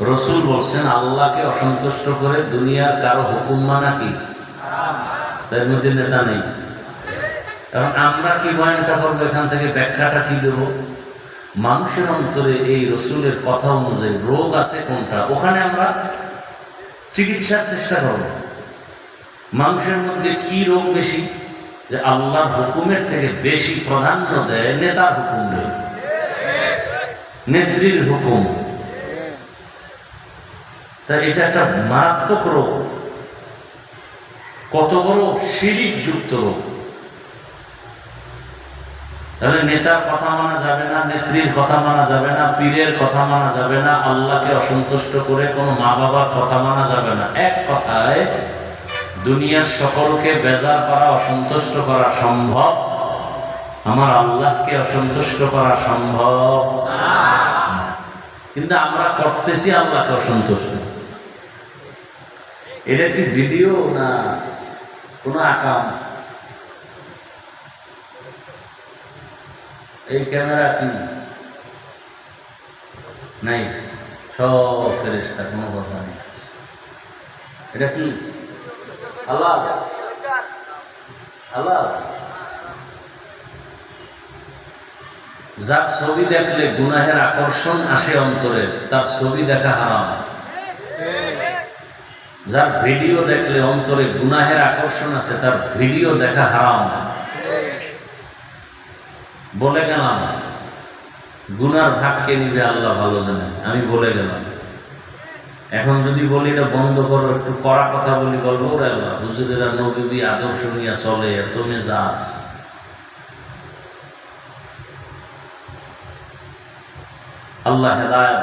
রসুল বলছেন, আল্লাহকে অসন্তুষ্ট করে দুনিয়ার কারও হুকুম মানা কি? তার মধ্যে নেতা নেই। কারণ আমরা কি বয়ানটা করব? এখান থেকে ব্যাখ্যাটা কি দেব? মানুষের অন্তরে এই রসুলের কথা অনুযায়ী রোগ আছে কোনটা? ওখানে আমরা চিকিৎসার চেষ্টা করব। মানুষের মধ্যে কি রোগ বেশি? যে আল্লাহর হুকুমের থেকে বেশি প্রাধান্য দেয়, নেতার হুকুম দেয়। নেত্রীর হুকুম। তা এটা একটা মারাত্মক রোগ। কত বড় শিরিক যুক্ত রোগ। তাহলে নেতার কথা মানা যাবে না, নেত্রীর কথা মানা যাবে না, পীরের কথা মানা যাবে না, আল্লাহকে অসন্তুষ্ট করে কোনো মা বাবার কথা মানা যাবে না। এক কথায়, দুনিয়ার সকলকে বেজার করা, অসন্তুষ্ট করা সম্ভব? আমার আল্লাহকে অসন্তুষ্ট করা সম্ভব? কিন্তু আমরা করতেছি আল্লাহকে অসন্তুষ্ট। এটা কি ভিডিও না কোনো আকাম এই ক্যামেরা কি? নাই, সব ফেরেস্তা কোনো কথা নেই। এটা কি? আল্লাহ। আল্লাহ। যার ছবি দেখলে গুনাহের আকর্ষণ আসে অন্তরে, তার ছবি দেখা হারাম। যার ভিডিও দেখলে অন্তরে গুনাহের আকর্ষণ আছে, তার ভিডিও দেখা হারাম। বলে গেলাম, গুনার ভাগকে নিবে আল্লাহ ভালো জানেন। আমি বলে গেলাম। এখন যদি বলি এটা বন্ধ করো, একটু কড়া কথা বলি, বলব আল্লাহ, হুজুরেরা নবী আদর্শ নিয়ে চলে, এত মেজাজ। আল্লাহ হেদায়ত